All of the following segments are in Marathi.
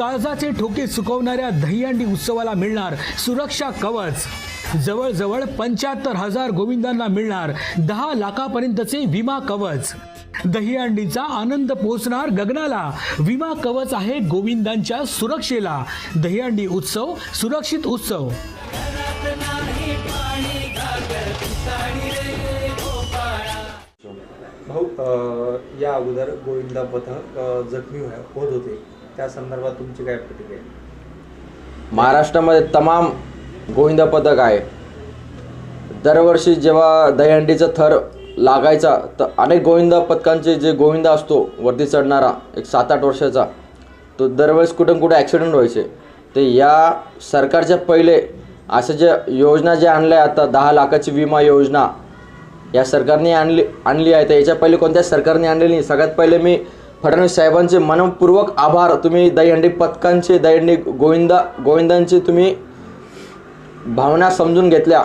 काळजाचे ठोके सुकवणाऱ्या दहीहंडी उत्सवाला मिळणार सुरक्षा कवच. जवळजवळ पंच्याहत्तर हजार गोविंदांना मिळणार दहा लाखापर्यंतचे विमा कवच. दहीहंडीचा आनंद पोचणार गगनाला. विमा कवच आहे गोविंदांच्या सुरक्षेला. दहीहंडी उत्सव सुरक्षित उत्सव. भाऊ या अगोदर गोविंदा पथक जखमी हो-, होत होते. त्या संदर्भात तुमची काय प्रतिक्रिया? आहे? महाराष्ट्रामध्ये तमाम गोविंदा पथक आहे. दरवर्षी जेव्हा दहीहंडीचा थर लागायचा तर अनेक गोविंदा पथकांचे जे गोविंदा असतो वरती चढणारा एक सात आठ वर्षाचा तो दरवेळेस कुठं कुठं ॲक्सिडेंट व्हायचे. ते या सरकारच्या पहिले अशा ज्या योजना ज्या आणल्या आता दहा लाखाची विमा योजना या सरकारने आणली आणली आहे. तर याच्या पहिले कोणत्या सरकारने आणलेली नाही. सगळ्यात पहिले मी फडणवीस साहेबांचे मनपूर्वक आभार. तुम्ही दहीहंडी पथकांचे दहीहंडी गोविंदा गोविंदांचे तुम्ही भावना समजून घेतल्या.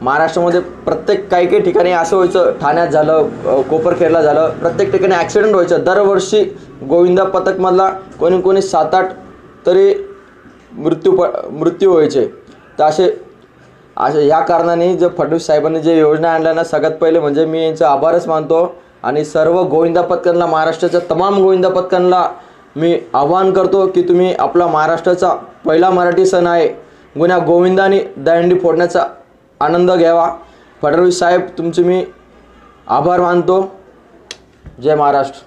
महाराष्ट्रामध्ये प्रत्येक काही काही ठिकाणी असं व्हायचं ठाण्यात झालं कोपरखेरला झालं प्रत्येक ठिकाणी ॲक्सिडेंट व्हायचं. दरवर्षी गोविंदा पथकमधला कोणी कोणी सात आठ तरी मृत्यू प मृत्यू व्हायचे. तर असे असे या कारणाने जे फडणवीस साहेबांनी जे योजना आणल्या ना सगळ्यात पहिले म्हणजे मी यांचा आभारच मानतो. आणि सर्व गोविंदा पथकांना महाराष्ट्राच्या तमाम गोविंदा पथकांना मी आवाहन करतो की तुम्ही आपला महाराष्ट्राचा पहिला मराठी सण आहे. गुन्हा गोविंदाने दहंडी फोडण्याचा आनंद घ्यावा. फडणवीस साहेब तुमचे मी आभार मानतो. जय महाराष्ट्र.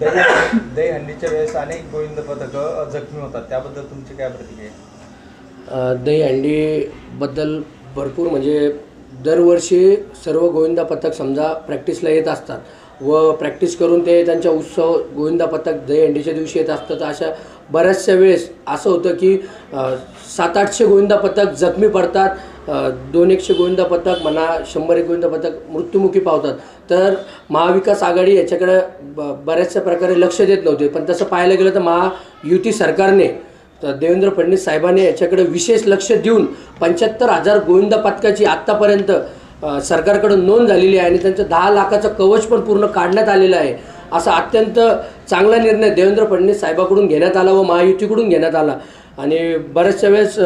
दही दहीहंडीच्या वेळेस अनेक गोविंद पथक जखमी होतात. त्याबद्दल तुमची काय प्रतिक्रिया दहीहंडीबद्दल भरपूर म्हणजे दरवर्षी सर्व गोविंदा पथक समजा प्रॅक्टिसला येत असतात व प्रॅक्टिस करून ते त्यांच्या उत्सव गोविंदा पथक दहीहंडीच्या दिवशी येत असतात. तर अशा बऱ्याचशा वेळेस असं होतं की सात आठशे गोविंदा पथक जखमी पडतात. दोन एकशे गोविंदा पथक म्हणा शंभर एक गोविंदा पथक मृत्युमुखी पावतात. तर महाविकास आघाडी याच्याकडे ब बऱ्याचशा प्रकारे लक्ष देत नव्हते. पण तसं पाहायला गेलं तर महायुती सरकारने देवेंद्र फडणवीस साहेबांनी याच्याकडे विशेष लक्ष देऊन पंच्याहत्तर हजार गोविंदा पथकाची आत्तापर्यंत सरकारकडून नोंद झालेली आहे आणि त्यांचं दहा लाखाचं कवच पण पूर्ण काढण्यात आलेलं आहे. असा अत्यंत चांगला निर्णय देवेंद्र फडणवीस साहेबाकडून घेण्यात आला व महायुतीकडून घेण्यात आला. आणि बऱ्याचशा वेळेस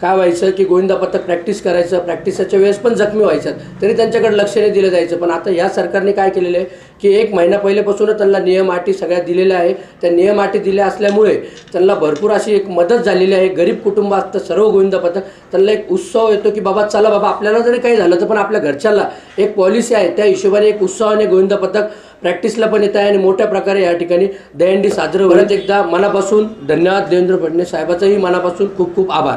काय व्हायचं की गोविंदा पथक प्रॅक्टिस करायचं प्रॅक्टिसच्या वेळेस पण जखमी व्हायच्यात तरी त्यांच्याकडे लक्ष नाही दिलं जायचं. पण आता या सरकारने काय केलेलं आहे की एक महिना पहिल्यापासूनच त्यांना नियम अटी सगळ्या दिलेल्या आहे. त्या नियम अटी दिल्या असल्यामुळे त्यांना भरपूर अशी एक मदत झालेली आहे. गरीब कुटुंब असतं सर्व गोविंदा पथक. त्यांना एक उत्सव येतो की बाबा चला बाबा आपल्याला जरी काही झालं तर पण आपल्या घरच्याला एक पॉलिसी आहे. त्या हिशोबाने एक उत्सवाने गोविंदा पथक प्रॅक्टिसला पण येत आहे आणि मोठ्या प्रकारे या ठिकाणी दहीहंडी साजरं परत एकदा मनापासून धन्यवाद देवेंद्र फडणवीस साहेबाचाही मनापासून खूप खूप आभार.